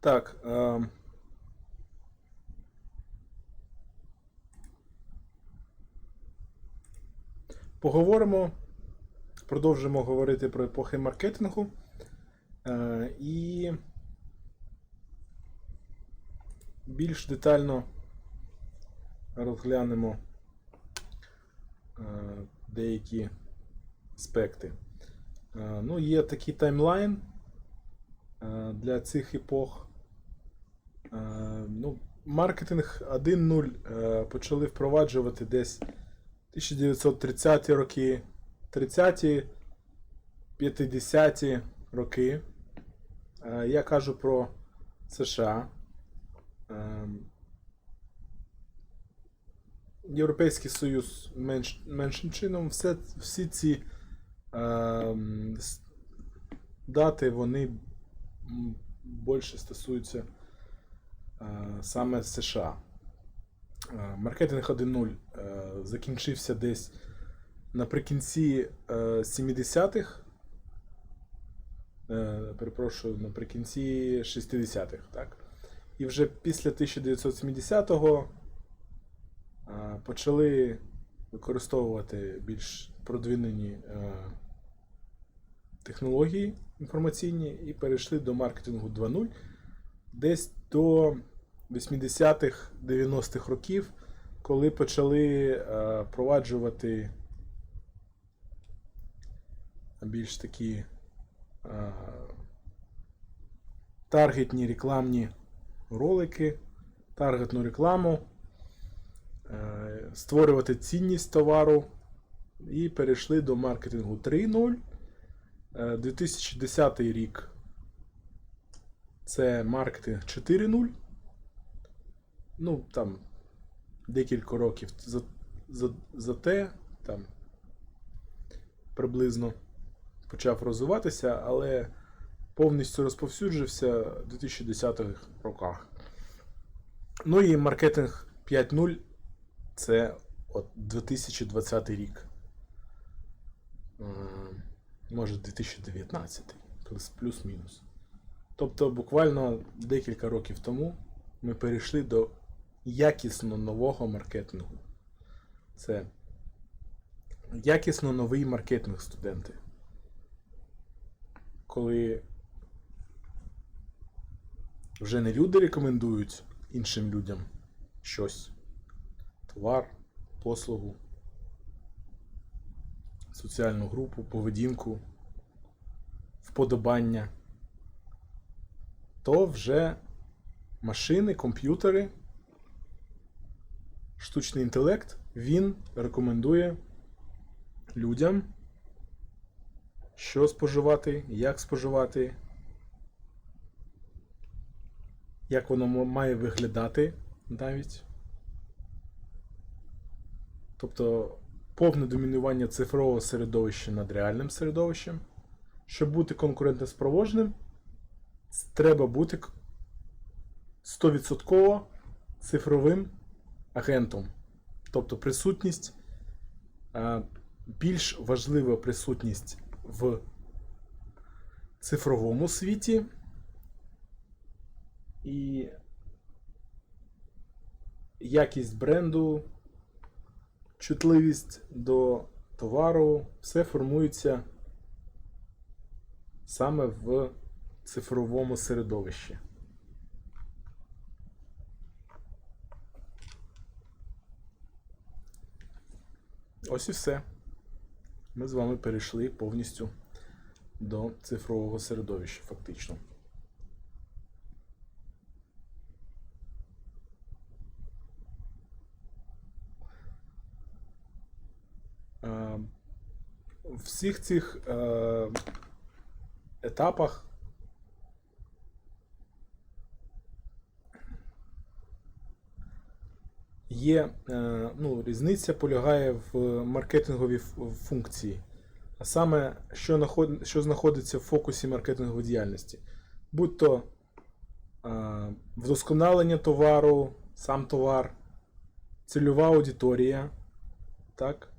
Так. Е, поговоримо, продовжимо говорити про епохи маркетингу. Е, і більш детально розглянемо е, деякі аспекти. Е, ну, є такий таймлайн е, для цих епох. Е, ну, маркетинг 1.0 е, почали впроваджувати десь 1930-ті роки, 30-ті, 50-ті роки. Е, Я кажу про США. Європейський Союз менш, меншим чином. Все, всі ці е, дати вони більше стосуються е, саме США. Е, Маркетинг 1.0 е, закінчився десь наприкінці е, 70-х. Е, перепрошую, наприкінці 60-х, так? І вже після 1970-го е, почали використовувати більш продвинені технології інформаційні і перейшли до маркетингу 2.0 десь до 80-х, 90-х років, коли почали е, впроваджувати більш такі е, таргетні рекламні ролики, таргетну рекламу, е, створювати цінність товару і перейшли до маркетингу 3.0. Е, 2010 рік це маркетинг 4.0. Ну, там декілька років за, за, за те, там приблизно почав розвиватися, але повністю розповсюджився в 2010-х роках. Ну і маркетинг 5.0 це от 2020 рік. Може 2019, плюс-мінус. Тобто, буквально декілька років тому ми перейшли до якісно нового маркетингу. Це якісно новий маркетинг студенти. Коли вже не люди рекомендують іншим людям щось, товар, послугу, соціальну групу, поведінку, вподобання, то вже машини, комп'ютери, штучний інтелект, він рекомендує людям, що споживати, як споживати, як воно має виглядати навіть. Тобто повне домінування цифрового середовища над реальним середовищем. Щоб бути конкурентоспроможним, треба бути к- 100% цифровим агентом. Тобто присутність, більш важлива присутність в цифровому світі і якість бренду, чутливість до товару, все формується саме в цифровому середовищі. Ось і все. Ми з вами перейшли повністю до цифрового середовища, фактично. Е, В всіх цих е, етапах є е, ну, різниця полягає в маркетинговій функції. А саме, що, що знаходиться в фокусі маркетингової діяльності. Будь то е, вдосконалення товару, сам товар, цільова аудиторія. Так?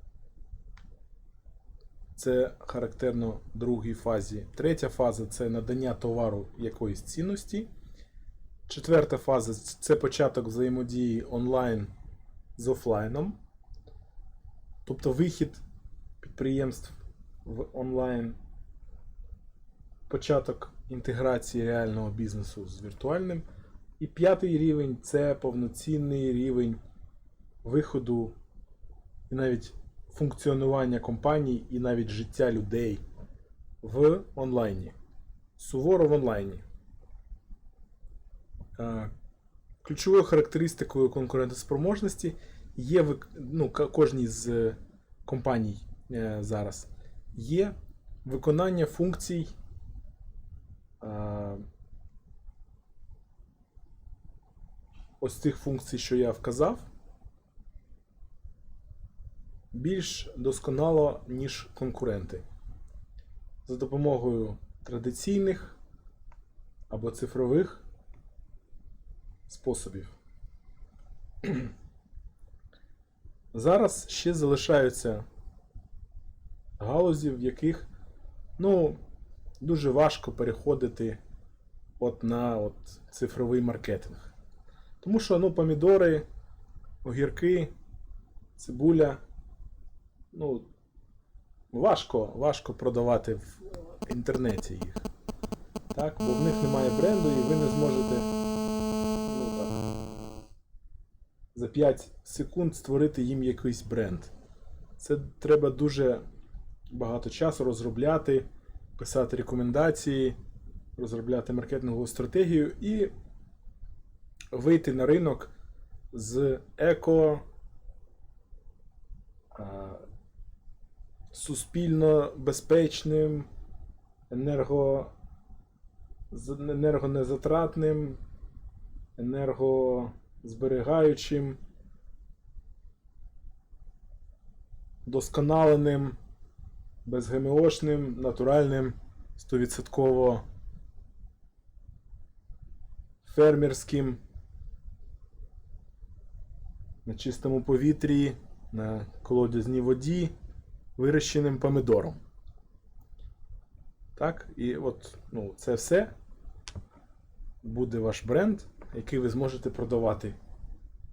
Це характерно другій фазі. Третя фаза це надання товару якоїсь цінності. Четверта фаза це початок взаємодії онлайн з офлайном. Тобто вихід підприємств в онлайн, початок інтеграції реального бізнесу з віртуальним. І п'ятий рівень це повноцінний рівень виходу і навіть функціонування компаній, і навіть життя людей в онлайні. Суворо в онлайні. Е, Ключовою характеристикою конкурентоспроможності є ну, кожній з е, компаній е, зараз є виконання функцій е, ось цих функцій, що я вказав, більш досконало, ніж конкуренти. За допомогою традиційних або цифрових способів. Зараз ще залишаються галузі, в яких ну, дуже важко переходити от на от цифровий маркетинг. Тому що ну, помідори, огірки, цибуля, ну, важко, важко продавати в інтернеті їх. Так? Бо в них немає бренду і ви не зможете 5 секунд створити їм якийсь бренд. Це треба дуже багато часу розробляти, писати рекомендації, розробляти маркетингову стратегію і вийти на ринок з еко, суспільно безпечним, енерго, енергонезатратним, енергозберігаючим, досконаленим, безгемеошним, натуральним, 100% фермерським, на чистому повітрі, на колодязній воді, вирощеним помидором. Так, і от ну, це все буде ваш бренд, який ви зможете продавати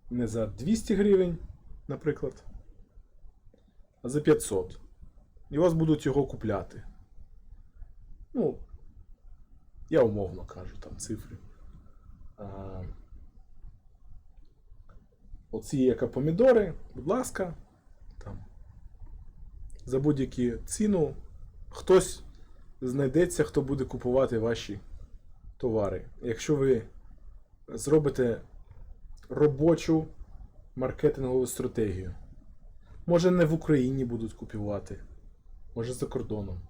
не за 200 гривень, наприклад, а за 500. І вас будуть його купляти. Ну, я умовно кажу там цифри. А, оці як помідори, будь ласка, там, за будь-які ціну хтось знайдеться, хто буде купувати ваші товари. Якщо ви зробите робочу маркетингову стратегію. Може не в Україні будуть купувати, може за кордоном.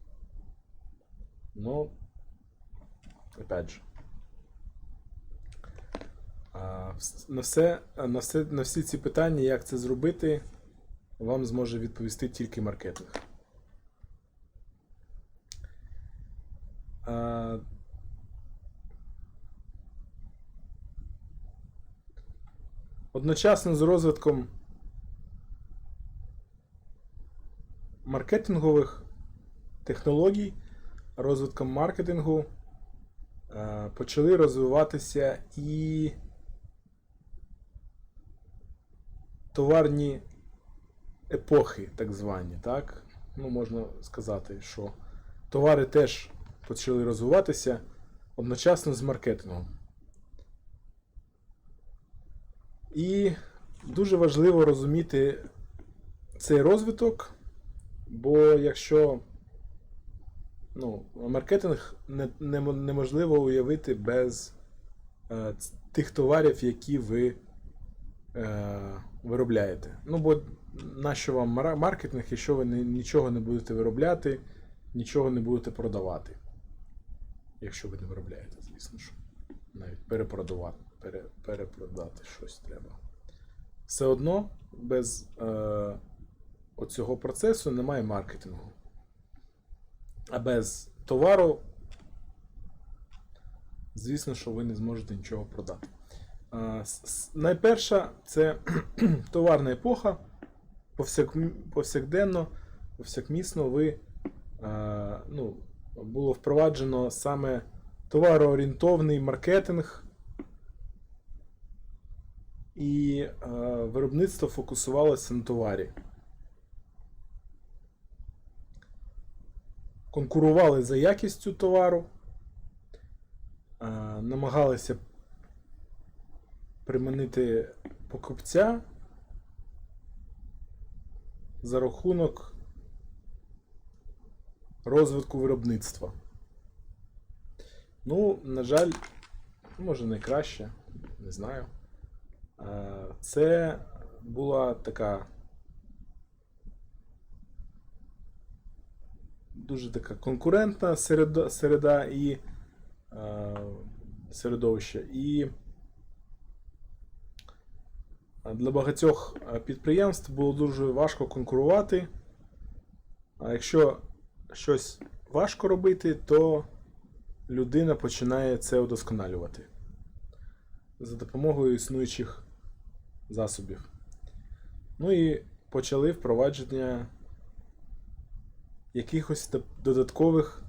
Ну, опять же. На, все, на, все, на всі ці питання, як це зробити, вам зможе відповісти тільки маркетинг. А, Одночасно з розвитком маркетингових технологій, розвитком маркетингу е, почали розвиватися і товарні епохи, так звані. Так? Ну, можна сказати, що товари теж почали розвиватися одночасно з маркетингом. І дуже важливо розуміти цей розвиток, бо якщо ну, маркетинг не, не, неможливо уявити без е, тих товарів, які ви е, виробляєте. Ну, бо нащо вам маркетинг, якщо ви нічого не будете виробляти, нічого не будете продавати. Якщо ви не виробляєте, звісно ж. Навіть перепродавати, пере, перепродати щось треба. Все одно без е, оцього процесу немає маркетингу. А без товару, звісно, що ви не зможете нічого продати. Е, найперша це товарна епоха. Повсяк, повсякденно, повсякмісно ви е, ну, було впроваджено саме товароорієнтовний маркетинг, і е, виробництво фокусувалося на товарі. Конкурували за якістю товару, е, намагалися приманити покупця за рахунок розвитку виробництва. Ну, на жаль, може найкраще, не знаю. Е, Це була така дуже така конкурентна середа, середа і е, середовище. І для багатьох е, підприємств було дуже важко конкурувати. А якщо щось важко робити, то людина починає це удосконалювати за допомогою існуючих засобів. Ну і почали впровадження якихось додаткових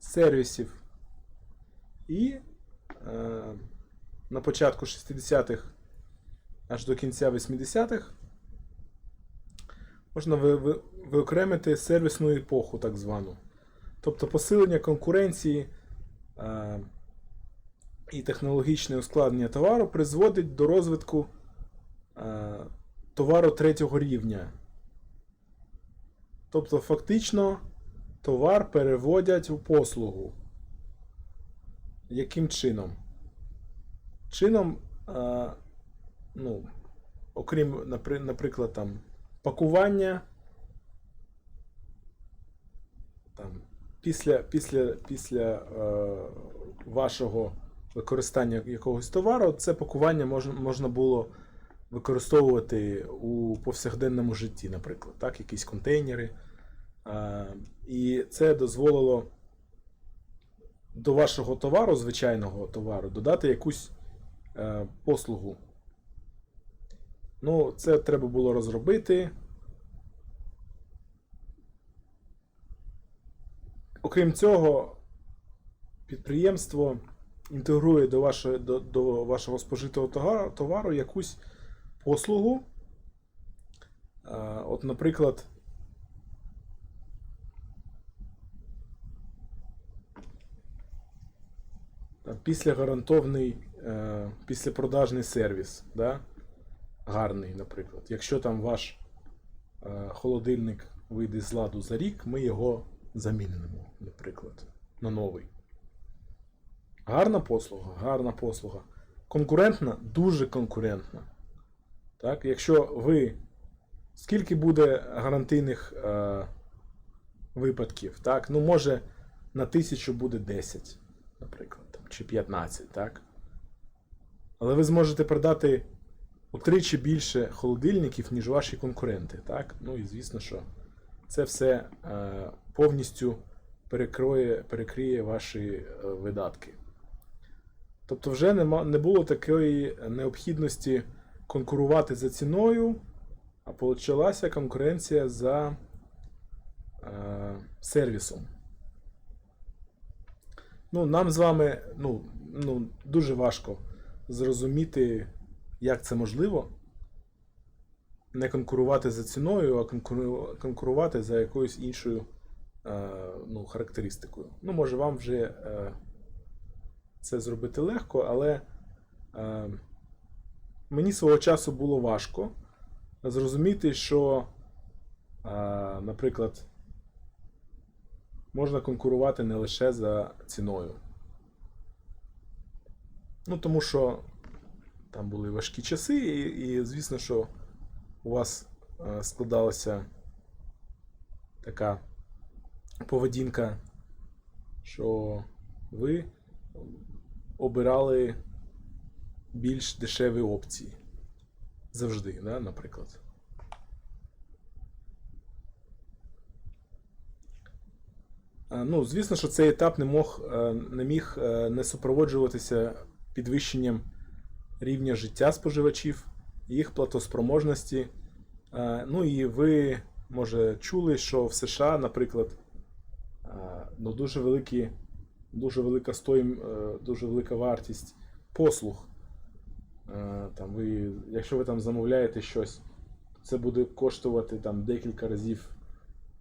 сервісів. І е, на початку 60-х аж до кінця 80-х можна ви, ви, виокремити сервісну епоху, так звану. Тобто посилення конкуренції е, і технологічне ускладнення товару призводить до розвитку е, товару третього рівня. Тобто, фактично, товар переводять у послугу. Яким чином? Чином, е, ну, окрім, наприклад, там, пакування. Після, після, після е, вашого використання якогось товару, це пакування можна, було використовувати у повсякденному житті, наприклад, так, якісь контейнери. І це дозволило до вашого товару, звичайного товару, додати якусь е, послугу. Ну, це треба було розробити. Окрім цього, підприємство інтегрує до вашого, до, до вашого спожитого товару, товару якусь послугу. Е, От, наприклад, там, післягарантовний, е, післяпродажний сервіс. Да? Гарний, наприклад. Якщо там ваш е, холодильник вийде з ладу за рік, ми його замінимо, наприклад, на новий. Гарна послуга, гарна послуга. Конкурентна, дуже конкурентна. Так? Якщо ви. Скільки буде гарантийних е, випадків? Так? Ну, може, на тисячу буде 10, наприклад, там, чи 15, так? Але ви зможете продати утричі більше холодильників, ніж ваші конкуренти. Так? Ну і звісно, що це все е, повністю перекроє, перекриє ваші е, видатки. Тобто, вже нема, не було такої необхідності конкурувати за ціною, а почалася конкуренція за е, сервісом. Ну, нам з вами ну, ну, дуже важко зрозуміти, як це можливо. Не конкурувати за ціною, а конкурувати за якоюсь іншою е, ну, характеристикою. Ну, може, вам вже е, це зробити легко, але е, мені свого часу було важко зрозуміти, що, е, наприклад, можна конкурувати не лише за ціною. Ну, тому що там були важкі часи, і, і звісно, що у вас е, складалася така поведінка, що ви обирали більш дешеві опції. Завжди, да, наприклад. Ну, звісно, що цей етап не, мог, е, не міг е, не супроводжуватися підвищенням рівня життя споживачів, їх платоспроможності. Е, Ну і ви, може, чули, що в США, наприклад, ну, дуже, великі, дуже велика стоїм, е, дуже велика вартість послуг Е, Там ви, якщо ви там замовляєте щось, це буде коштувати там декілька разів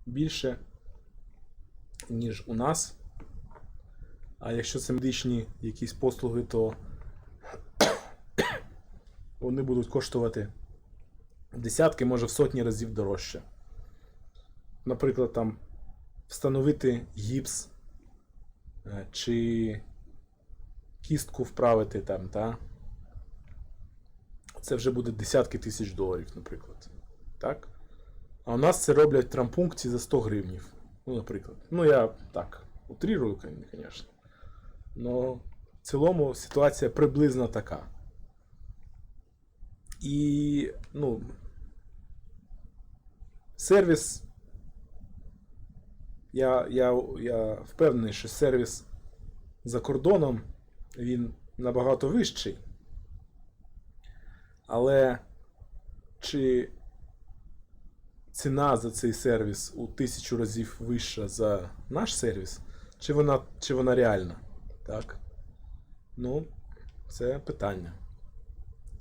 більше, ніж у нас. А якщо це медичні якісь послуги, то вони будуть коштувати десятки, може в сотні разів дорожче. Наприклад, там встановити гіпс чи кістку вправити там, та? Це вже буде десятки тисяч доларів, наприклад. Так? А у нас це роблять в за 100 гривнів. Ну, наприклад. Ну, я так, утрірую, звісно. Но в цілому ситуація приблизно така. І, ну, сервіс. Я, я, я впевнений, що сервіс за кордоном він набагато вищий. Але чи ціна за цей сервіс у тисячу разів вища за наш сервіс, чи вона, чи вона реальна? Так? Ну, це питання.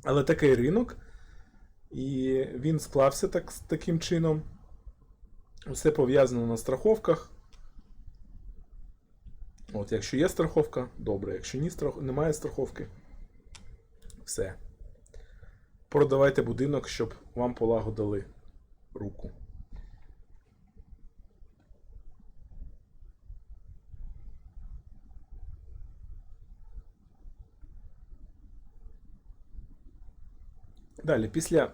Але такий ринок, і він склався так, таким чином. Все пов'язано на страховках. От, якщо є страховка, добре. Якщо ні, страх... немає страховки, все. Продавайте будинок, щоб вам полагодили руку. Далі, після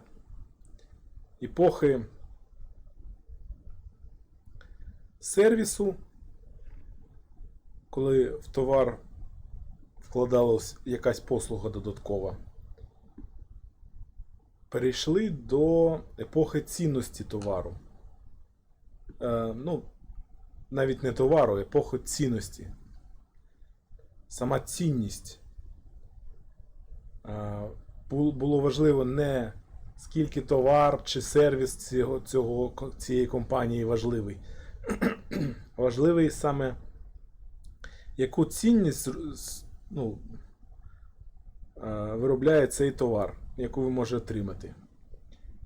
епохи сервісу, коли в товар вкладалась якась послуга додаткова, перейшли до епохи цінності товару. Е, ну, навіть не товару, епохи цінності. Сама цінність. Е, було важливо не скільки товар чи сервіс цього, цього, цієї компанії важливий. Важливий саме яку цінність ну, е, виробляє цей товар, яку ви можете отримати.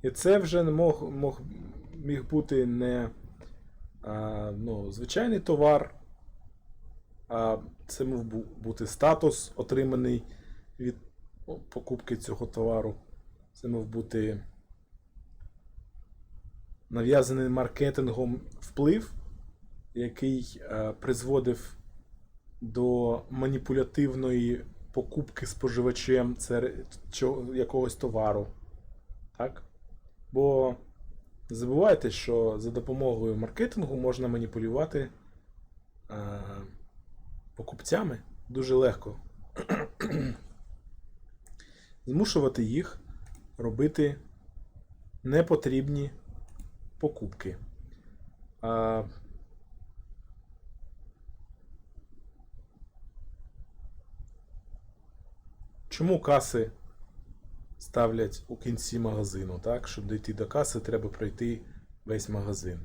І це вже мог, мог, міг бути не а, ну, звичайний товар, а це мав бути статус, отриманий від ну, покупки цього товару. Це мав бути нав'язаний маркетингом вплив, який е, призводив до маніпулятивної покупки споживачем якогось товару. Так? Бо забувайте, що за допомогою маркетингу можна маніпулювати е, покупцями дуже легко. Змушувати їх робити непотрібні покупки. А, Чому каси ставлять у кінці магазину, так? Щоб дійти до каси, треба пройти весь магазин.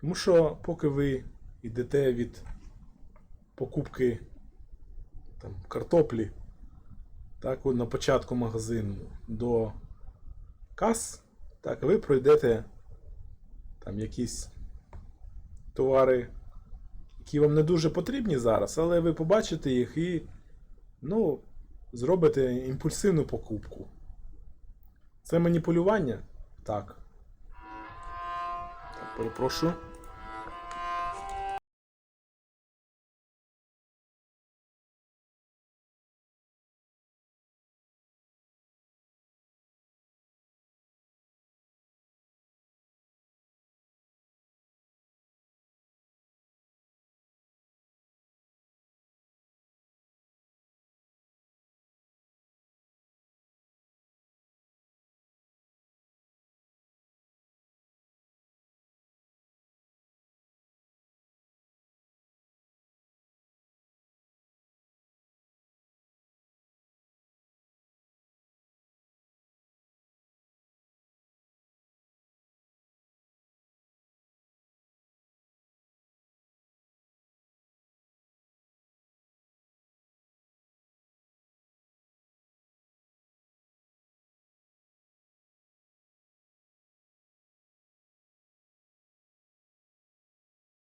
Тому що, поки ви йдете від покупки там, картоплі, так, на початку магазину до кас, так, ви пройдете там якісь товари, які вам не дуже потрібні зараз, але ви побачите їх і, ну, зробите імпульсивну покупку. Це маніпулювання? Так. Так, перепрошую.